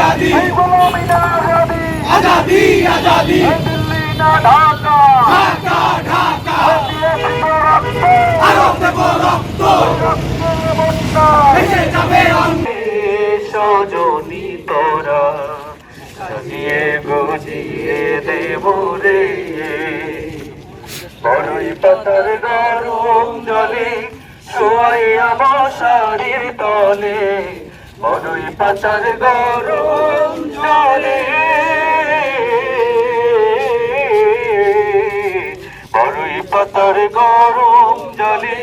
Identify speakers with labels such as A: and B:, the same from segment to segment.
A: আজাদি।
B: গোলামি না আজাদি
A: আজাদি। আজাদি
B: দিল্লি না ঢাকা
A: ঢাকা। ঢাকা আরও দেব রক্ত। ভেসে যাবে
B: পাতার গরম জলে শোয়াইয়া মশারির তলে। বড়ই পাতার গরম জলে। বড়ই পাতার গরম জলে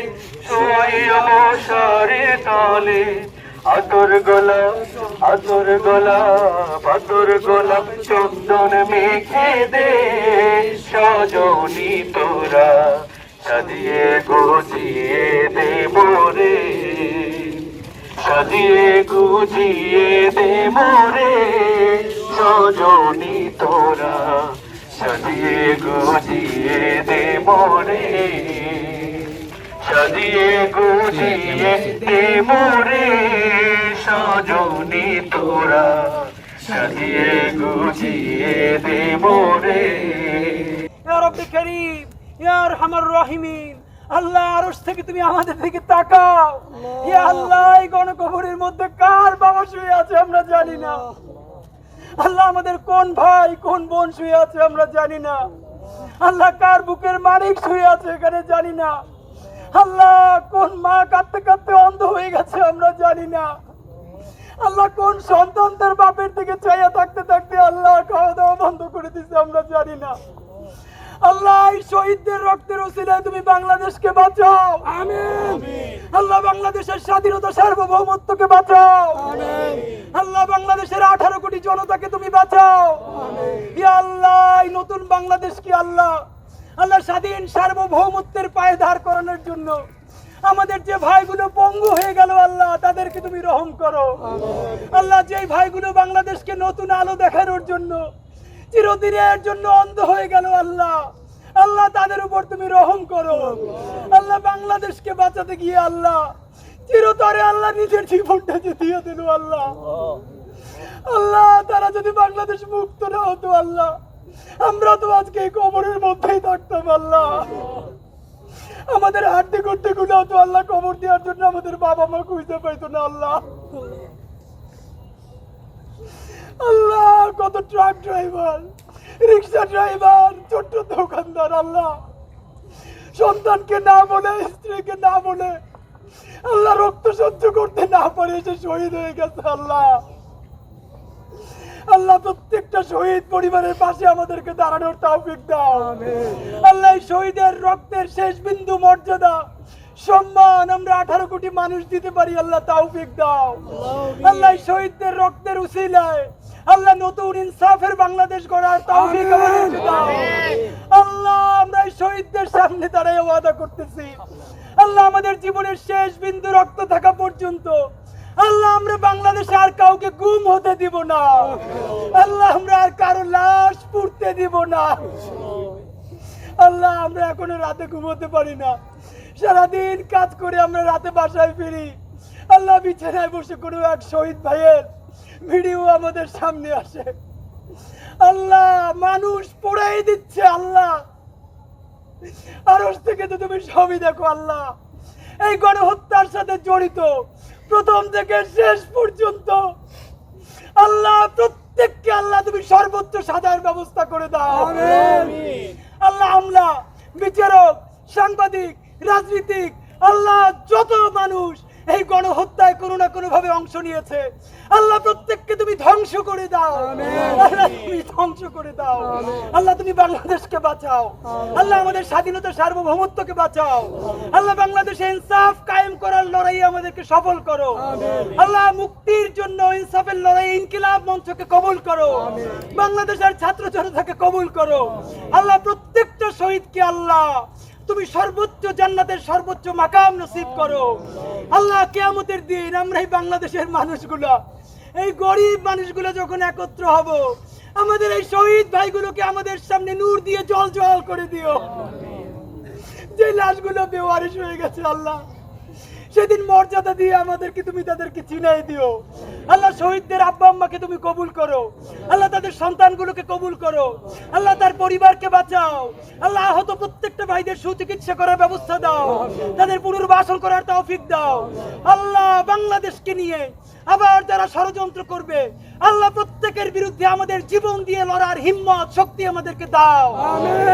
B: শোয়াইয়া মশারির তলে। আতর গোলাপ আতর গোলাপ আতর গোলাপ চন্দন মেখে দে। সজনী তোরা সাজিয়ে গুজিয়ে দে সাজিয়ে গুজিয়ে দে মোরে। সজনী তোরা সাজিয়ে গুজিয়ে দে মোরে। সাজিয়ে গুজিয়ে দে মোরে। সজনী তোরা সাজিয়ে গুজিয়ে দে মোরে।
C: ইয়া রব্বি করিম, ইয়া আরহামার রাহিমিন। আল্লাহ আরশ থেকে তুমি আমাদের দিকে তাকাও। ইয়া আল্লাহ এই গণকবরের মধ্যে কার বাবা শুয়ে আছে আমরা জানি না। আল্লাহ। আমাদের কোন ভাই কোন বোন শুয়ে আছে আমরা জানি না। আল্লাহ কার বুকের মালিক শুয়ে আছে এখানে জানি না। আল্লাহ কোন মা কাঁদতে কাঁদতে অন্ধ হয়ে গেছে আমরা জানি না। আল্লাহ কোন সন্তান তার বাপের দিকে চাইয়া থাকতে থাকতে আল্লাহ খাওয়া দাওয়া বন্ধ করে দিচ্ছে আমরা জানি না। আল্লাহ এই শহীদদের রক্তের ওসিলায় তুমি বাংলাদেশকে বাঁচাও। আমিন। আল্লাহ বাংলাদেশের স্বাধীনতা সার্বভৌমত্বকে বাঁচাও। আল্লাহ বাংলাদেশের আঠারো কোটি জনতাকে তুমি বাঁচাও। আল্লাহ নতুন বাংলাদেশ কি আল্লাহ? আল্লাহ স্বাধীন সার্বভৌমত্বের পায়ে দাঁড় করানোর জন্য আমাদের যে ভাইগুলো পঙ্গু হয়ে গেল আল্লাহ তাদেরকে তুমি রহম করো। আল্লাহ যেই ভাইগুলো বাংলাদেশকে নতুন আলো দেখানোর জন্য চিরদিনের জন্য অন্ধ হয়ে গেল আল্লাহ। আল্লাহ তাদের উপর তুমি রহম করো। আল্লাহ বাংলাদেশকে বাঁচাতে গিয়ে আল্লাহ চিরতরে আল্লাহ নিজের জীবনটা যে দিয়ে দিল আল্লাহ। আল্লাহ, তারা যদি বাংলাদেশ মুক্ত না হতো আল্লাহ, আমরা তো আজকে এই কবরের মধ্যেই থাকতাম আল্লাহ। আমাদের হাড্ডি করতে গুলো হতো আল্লাহ কবর দেওয়ার জন্য আমাদের বাবা মা খুঁজতে পাইতো না আল্লাহ। আল্লাহ, কত ট্রাক ড্রাইভার রিক্সা ড্রাইভার ছোট্ট দোকানদার আল্লাহ। সন্তানকে না বলে স্ত্রীকে না বলে আল্লাহ রক্ত সহ্য করতে না পারে সে শহীদ হয়ে গেছে আল্লাহ। আল্লাহ প্রত্যেকটা শহীদ পরিবারের পাশে আমাদেরকে দাঁড়ানোর তৌফিক দাও। আল্লাহ শহীদের রক্তের শেষ বিন্দু মর্যাদা সম্মান আমরা আঠারো কোটি মানুষ দিতে পারি আল্লাহ তৌফিক দাও। আল্লাহ শহীদদের রক্তের উসিলায় আল্লাহ নতুন ইনসাফের বাংলাদেশ গড়ার তৌফিক আমাদেরকে দাও। আল্লাহ আমরা শহীদদের সামনে দাঁড়িয়ে ওয়াদা করতেছি। আল্লাহ আমাদের জীবনের শেষ বিন্দু রক্ত থাকা পর্যন্ত আল্লাহ আমরা বাংলাদেশে আর কাউকে গুম হতে দিব না। আল্লাহ আমরা আর কারও লাশ পুড়তে দিব না। আল্লাহ আমরা এখনও রাতে ঘুমোতে পারি না। সারাদিন কাজ করে আমরা রাতে বাসায় ফিরি। আল্লাহ বিছানায় বসে কোনো এক শহীদ ভাইয়ের ভিডিও আমাদের সামনে আসে। আল্লাহ মানুষ পড়াই দিচ্ছে আল্লাহ। আরস থেকে তো তুমি সবই দেখো আল্লাহ। এই গণহত্যার সাথে জড়িত প্রথম থেকে শেষ পর্যন্ত আল্লাহ প্রত্যেককে আল্লাহ তুমি সর্বোচ্চ সাজার ব্যবস্থা করে দাও। আল্লাহ আমলা বিচারক সাংবাদিক রাজনীতিক আল্লাহ যত মানুষ এই গণহত্যায় কোনো না কোনো ভাবে অংশ নিয়েছে। আল্লাহ প্রত্যেককে তুমি ধ্বংস করে দাও। আল্লাহ তুমি ধ্বংস করে দাও। আল্লাহ তুমি বাংলাদেশকে বাঁচাও। আল্লাহ আমাদের স্বাধীনতা সার্বভৌমত্বকে বাঁচাও। আল্লাহ বাংলাদেশে ইনসাফ কায়েম করার লড়াই আমাদেরকে সফল করো। আল্লাহ মুক্তির জন্য ইনসাফের লড়াই ইনকিলাব মঞ্চকে কবুল করো। বাংলাদেশের ছাত্র জনতাকে কবুল করো। আল্লাহ প্রত্যেকটা শহীদকে আল্লাহ তুমি সর্বোচ্চ জান্নাতের সর্বোচ্চ মাকাম নসিব করো। আল্লাহ কেয়ামতের দিন আমরা এই বাংলাদেশের মানুষগুলো, এই গরিব মানুষগুলো যখন একত্র হব, আমাদের এই শহীদ ভাইগুলোকে আমাদের সামনে নূর দিয়ে জল জল করে দিও। যে লাশগুলো বেওয়ারিশ হয়ে গেছে, আল্লাহ। সেদিন মর্যাদা দিয়ে আমাদেরকে তুমি তাদেরকে চিনাই দিও, আল্লাহ শহীদদের আব্বা আম্মাকে তুমি কবুল করো, আল্লাহ তাদের সন্তানগুলোকে কবুল করো, আল্লাহ তার পরিবারকে বাঁচাও, আল্লাহ আহত প্রত্যেকটা ভাইদের সুচিকিৎসা করার ব্যবস্থা দাও, তাদের পুনর্বাসন করার তৌফিক দাও, আল্লাহ বাংলাদেশকে নিয়ে আবার যারা ষড়যন্ত্র করবে আল্লাহ প্রত্যেকের বিরুদ্ধে আমাদের জীবন দিয়ে লড়ার হিম্মত শক্তি আমাদেরকে দাও।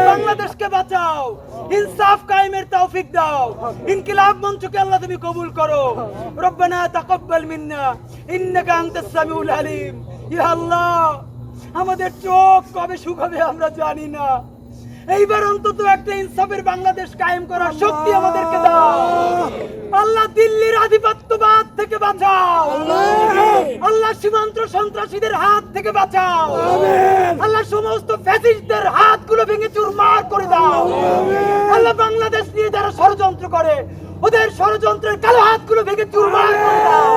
C: বাংলাদেশকে বাঁচাও। ইনসাফ কায়েমের তৌফিক দাও। ইনকিলাব মঞ্চকে আল্লাহ তুমি কবুল করো। রব্বানা তাকাব্বাল মিন্না ইন্নাকা আনতাস সামিউল আলিম। ইয়া আল্লাহ আমাদের চোখ কবে সুখ হবে আমরা জানি না। এইবার অন্তত একটা ইনসাফের বাংলাদেশ কায়েম করার শক্তি আমাদেরকে দাও। আল্লাহ দিল্লির আধিপত্যবাদ থেকে বাঁচাও। আল্লাহ সীমান্ত সন্ত্রাসীদের হাত থেকে বাঁচাও। আল্লাহ সমস্ত ফ্যাসিস্টদের হাতগুলো ভেঙে চুরমার করে দাও। আল্লাহ বাংলাদেশ নিয়ে যারা ষড়যন্ত্র করে ওদের ষড়যন্ত্রের কালো হাতগুলো ভেঙে চুরমার করে দাও।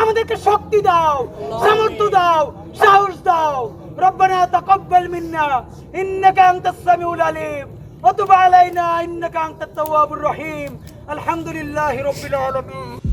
C: আমাদেরকে শক্তি দাও সামর্থ্য দাও সাহস দাও। ربنا تقبل منا. إنك أنت السميع العليم. وتب علينا. إنك أنت التواب الرحيم. الحمد لله رب العالمين.